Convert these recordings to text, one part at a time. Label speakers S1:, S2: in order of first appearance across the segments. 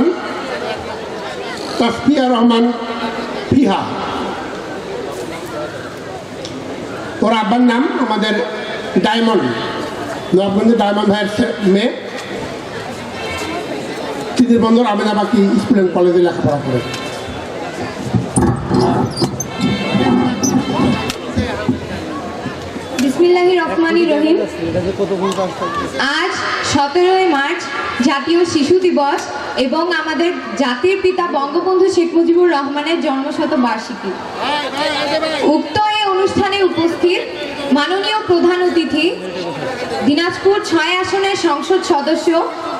S1: সন্তান তাসফিয়া রহমান ফিহা ওর আব্বার নাম আমাদের ডায়মন্ড। নবাবগঞ্জের ডায়মন্ড ভাইয়ের মেয়ে। তিদির বন্দর আমিনাবাকি স্কুল অ্যান্ড কলেজে লেখাপড়া করে।
S2: আজ সতেরোই মার্চ জাতীয় শিশু দিবস। এবং আমাদের জাতির পিতা বঙ্গবন্ধু শেখ মুজিবুর রহমানের জন্মশত বার্ষিকী উক্ত এই অনুষ্ঠানে উপস্থিত মাননীয় প্রধান অতিথি, দিনাজপুর ছয় আসনের সংসদ সদস্য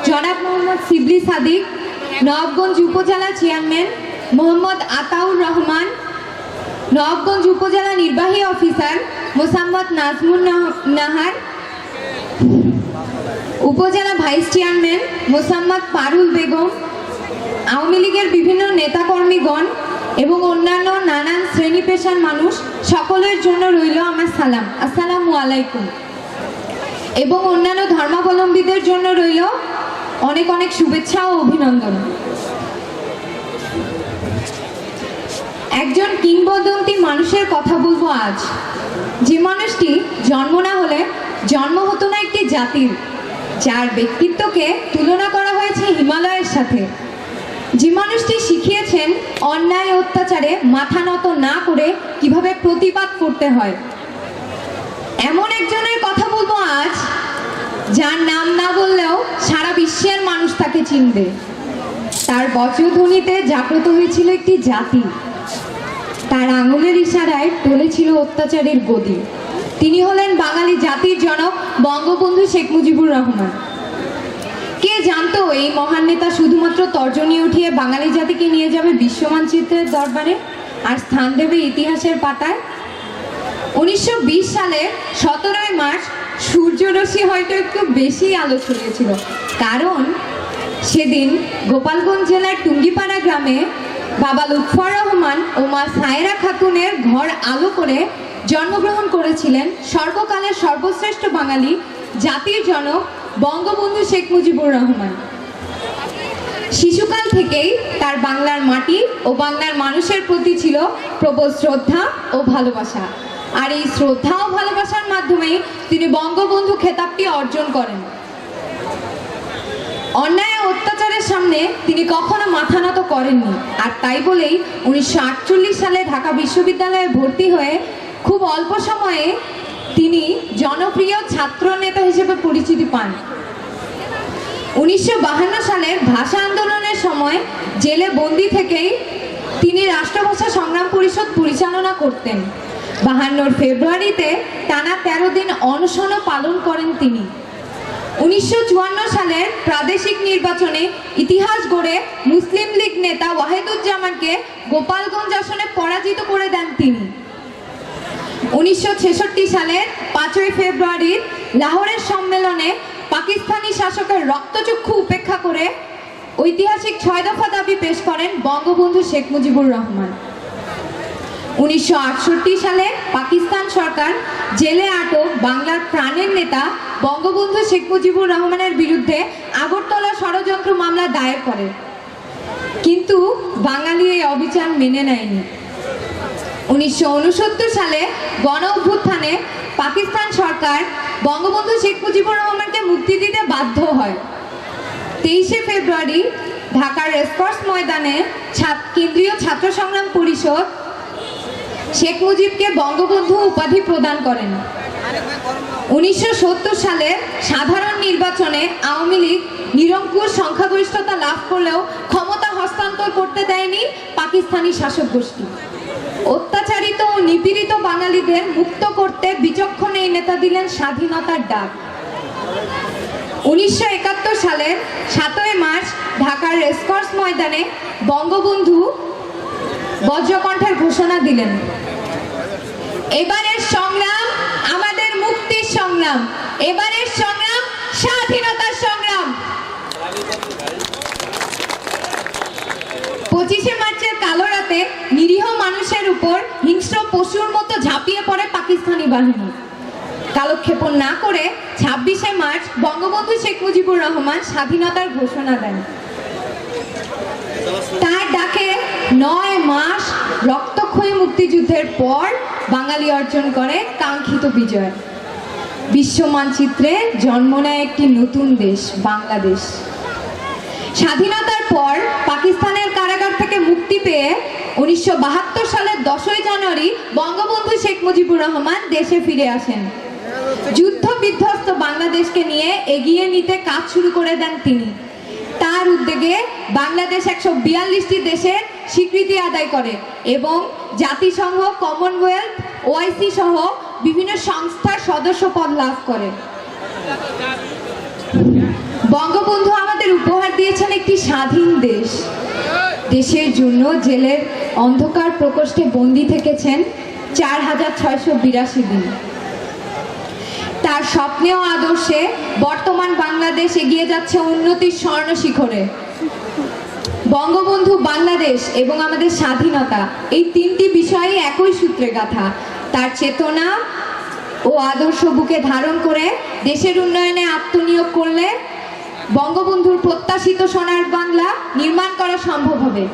S2: জনাব মোহাম্মদ সিবলি সাদিক নবগঞ্জ উপজেলা চেয়ারম্যান মোহাম্মদ আতাউর রহমান নবগঞ্জ উপজেলা নির্বাহী অফিসার মোসাম্মদ নাজমুন নাহার উপজেলা ভাইস চেয়ারম্যান মোসাম্মদ পারুল বেগম, আওয়ামী লীগের বিভিন্ন নেতাকর্মীগণ এবং অন্যান্য নানান শ্রেণি পেশার মানুষ, সকলের জন্য রইল আমার সালাম। আসসালামু আলাইকুম। এবং অন্যান্য ধর্মাবলম্বীদের জন্য রইল অনেক অনেক শুভেচ্ছা ও অভিনন্দন। একজন কিংবদন্তি মানুষের কথা বলব আজ। যে মানুষটি জন্ম না হলে জন্ম হতো না একটি জাতির। যার ব্যক্তিত্বকে তুলনা করা হয়েছে হিমালয়ের সাথে। যে মানুষটি শিখিয়েছেন অন্যায় অত্যাচারে মাথা নত না করে কীভাবে প্রতিবাদ করতে হয়। এমন একজনের কথা বলব আজ, যার নাম না বললেও সারা বিশ্বের মানুষ তাকে চিনবে। তার বজ্রধ্বনিতে জাগ্রত হয়েছিল একটি জাতি। তার আঙুলের ইশারায় টলেছিল অত্যাচারের গদি। তিনি হলেন বাঙালি জাতির জনক বঙ্গবন্ধু শেখ মুজিবুর রহমান। কে জানতো এই মহান নেতা শুধুমাত্র তর্জনী উঠিয়ে বাঙালি জাতিকে নিয়ে যাবে বিশ্ব মানচিত্রের দরবারে আর স্থান দেবে ইতিহাসের পাতায়? উনিশশো সালে সতেরোই মার্চ সূর্যরশ্মি হয়তো একটু বেশি আলো ছড়িয়েছিল কারণ সেদিন গোপালগঞ্জ জেলার টুঙ্গিপাড়া গ্রামে বাবা লুৎফর রহমান ও মা সায়রা খাতুনের ঘর আলো করে জন্মগ্রহণ করেছিলেন সর্বকালের সর্বশ্রেষ্ঠ বাঙালি, জাতির জনক বঙ্গবন্ধু শেখ মুজিবুর রহমান। শিশুকাল থেকেই তার বাংলার মাটি ও বাংলার মানুষের প্রতি ছিল প্রবল শ্রদ্ধা ও ভালোবাসা। আর এই শ্রদ্ধা ও ভালোবাসার মাধ্যমেই তিনি বঙ্গবন্ধু খেতাবটি অর্জন করেন। অন্যায় অত্যাচারের সামনে তিনি কখনো মাথা নত করেননি। আর তাই বলেই উনিশশো আটচল্লিশ সালে ঢাকা বিশ্ববিদ্যালয়ে ভর্তি হয়ে খুব অল্প সময়ে তিনি জনপ্রিয় ছাত্র নেতা হিসেবে পরিচিতি পান। উনিশশো সালের ভাষা আন্দোলনের সময় জেলে বন্দি থেকেই তিনি রাষ্ট্রভাষা সংগ্রাম পরিষদ পরিচালনা করতেন। বাহান্নর ফেব্রুয়ারিতে টানা তেরো দিন অনশনও পালন করেন তিনি। উনিশশো চুয়ান্ন সালের প্রাদেশিক নির্বাচনে ইতিহাস গড়ে মুসলিম লীগ নেতা ওয়াহেদুজ্জামানকে গোপালগঞ্জ আসনে পরাজিত করে দেন তিনি। উনিশশো ছেষট্টি সালের পাঁচই ফেব্রুয়ারির লাহোরের সম্মেলনে পাকিস্তানি শাসকের রক্তচক্ষু উপেক্ষা করে ঐতিহাসিক ছয় দফা দাবি পেশ করেন বঙ্গবন্ধু শেখ মুজিবুর রহমান। উনিশশো আটষট্টি সালে পাকিস্তান সরকার জেলে আটক বাংলার প্রাণের নেতা বঙ্গবন্ধু শেখ মুজিবুর রহমানের বিরুদ্ধে আগরতলা ষড়যন্ত্র মামলা দায়ের করে। কিন্তু বাঙালি এই অবিচার মেনে নেয়নি। উনিশশো উনসত্তর সালে গণ অভ্যুত্থানে পাকিস্তান সরকার বঙ্গবন্ধু শেখ মুজিবুর রহমানকে মুক্তি দিতে বাধ্য হয়। তেইশে ফেব্রুয়ারি ঢাকার রেসকোর্স ময়দানে কেন্দ্রীয় ছাত্র সংগ্রাম পরিষদ শেখ মুজিবকে বঙ্গবন্ধু উপাধি প্রদান করেন। উনিশশো সালের সাধারণ নির্বাচনে আওয়ামী লীগ নিরঙ্কুশ সংখ্যাগরিষ্ঠতা লাভ করলেও ক্ষমতা হস্তান্তর করতে দেয়নি পাকিস্তানি শাসক গোষ্ঠী। নিপীড়িত বাঙালিদের মুক্ত করতে বিচক্ষণ এই নেতা দিলেন স্বাধীনতার ডাক। উনিশশো একাত্তর সালের সাতই মার্চ ঢাকার রেসকর্স ময়দানে বঙ্গবন্ধু বজ্রকণ্ঠের ঘোষণা দিলেন। এবারের সংগ্রাম আমাদের মুক্তির সংগ্রাম। এবারের সংগ্রাম স্বাধীনতার সংগ্রাম। পঁচিশে মার্চের কালো রাতে নিরীহ মানুষের উপর হিংস্র পশুর মতো ঝাঁপিয়ে পড়ে পাকিস্তানি বাহিনী। কালক্ষেপণ না করে ছাব্বিশে মার্চ বঙ্গবন্ধু শেখ মুজিবুর রহমান স্বাধীনতার ঘোষণা দেন। তার ডাকে নয় মাস রক্তক্ষয়ী মুক্তিযুদ্ধের পর বাঙালি অর্জন করে কাঙ্ক্ষিত বিজয়। বিশ্ব মানচিত্রে জন্ম নেয় একটি নতুন দেশ, বাংলাদেশ। স্বাধীনতার পর পাকিস্তানের কারাগার থেকে মুক্তি পেয়ে উনিশশো বাহাত্তর সালের দশই জানুয়ারি বঙ্গবন্ধু শেখ মুজিবুর রহমান দেশে ফিরে আসেন। যুদ্ধ বিধ্বস্ত বাংলাদেশকে নিয়ে এগিয়ে নিতে কাজ শুরু করে দেন তিনি। তার উদ্যোগে বাংলাদেশ একশো বিয়াল্লিশটি দেশের স্বীকৃতি আদায় করে এবং জাতিসংঘ, কমনওয়েলথ, ওআইসি সহ বিভিন্ন সংস্থার সদস্য পদ লাভ করে। বঙ্গবন্ধু আমাদের উপহার দিয়েছেন একটি স্বাধীন দেশ। দেশের জন্য জেলের অন্ধকার প্রকোষ্ঠে বন্দী থেকেছেন চার হাজার ছয়শো বিরাশি দিন তার স্বপ্নে ও আদর্শে বর্তমান বাংলাদেশ এগিয়ে যাচ্ছে উন্নতির স্বর্ণ শিখরে বঙ্গবন্ধু বাংলাদেশ এবং আমাদের স্বাধীনতা, এই তিনটি বিষয়ই একই সূত্রে গাথা। তার চেতনা ও আদর্শ বুকে ধারণ করে দেশের উন্নয়নে আত্মনিয়োগ করলে বঙ্গবন্ধুর প্রত্যাশিত সোনার বাংলা নির্মাণ করা সম্ভব হবে।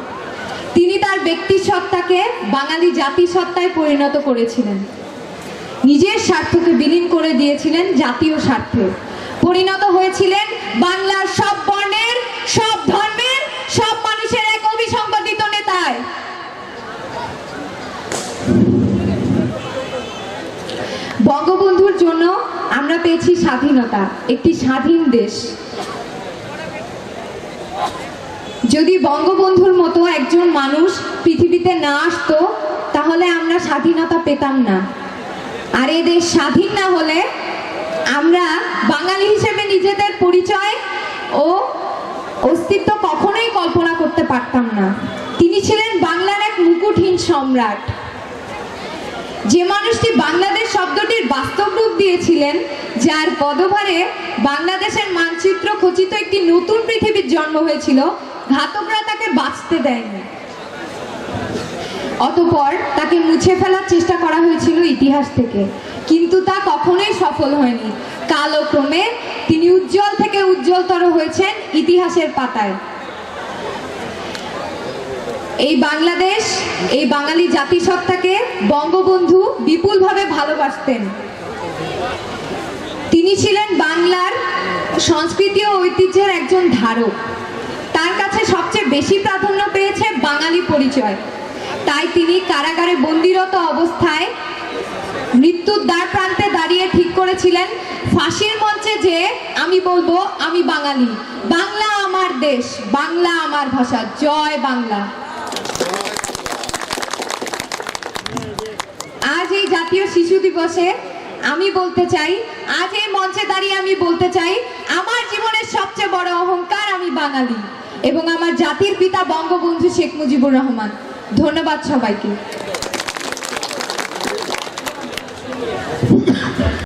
S2: তিনি তার ব্যক্তি সত্তাকে বাঙালি জাতিসত্তায় পরিণত করেছিলেন। নিজের স্বার্থকে বিলীন করে দিয়েছিলেন জাতীয় স্বার্থে। পরিণত হয়েছিলেন বাংলার সব বর্ণের, সব ধর্মের, সব মানুষের এক অভিসংবাদিত নেতায়। বঙ্গবন্ধুর জন্য আমরা পেয়েছি স্বাধীনতা, একটি স্বাধীন দেশ। যদি বঙ্গবন্ধুর মতো একজন মানুষ পৃথিবীতে না আসতো, তাহলে আমরা স্বাধীনতা পেতাম না। আর এ দেশ স্বাধীন না হলে আমরা বাঙালি হিসেবে নিজেদের পরিচয় ও অস্তিত্ব কখনোই কল্পনা করতে পারতাম না। তিনি ছিলেন বাংলার এক মুকুটহীন সম্রাট। যে মানুষটি বাংলাদেশ শব্দটির বাস্তব রূপ দিয়েছিলেন, যার পদভারে বাংলাদেশের মানচিত্র খচিত একটি নতুন পৃথিবীর জন্ম হয়েছিল ঘাতকরা তাকে বাঁচতে দেয়নি। অতপর তাকে মুছে ফেলার চেষ্টা করা হয়েছিল ইতিহাস থেকে। কিন্তু তা কখনোই সফল হয়নি। কালক্রমে তিনি উজ্জ্বল থেকে উজ্জ্বলতর হয়েছেন ইতিহাসের পাতায়। এই বাংলাদেশ, এই বাঙালি জাতিসত্তাকে বঙ্গবন্ধু বিপুলভাবে ভালোবাসতেন। তিনি ছিলেন বাংলার সংস্কৃতি ও ঐতিহ্যের একজন ধারক। তার কাছে সবচেয়ে বেশি প্রাধান্য পেয়েছে বাঙালি পরিচয়। তাই তিনি কারাগারে বন্দিরত অবস্থায় মৃত্যুর দ্বার প্রান্তে দাঁড়িয়ে ঠিক করেছিলেন, ফাঁসির মঞ্চে যে আমি বলব, আমি বাঙালি। বাংলা আমার দেশ, বাংলা আমার ভাষা। জয় বাংলা। আজ এই জাতীয় শিশু দিবসে আমি বলতে চাই, আজ এই মঞ্চে দাঁড়িয়ে আমি বলতে চাই, আমার জীবনের সবচেয়ে বড় অহংকার আমি বাঙালি। এবং আমার জাতির পিতা বঙ্গবন্ধু শেখ মুজিবুর রহমান। ধন্যবাদ সবাইকে।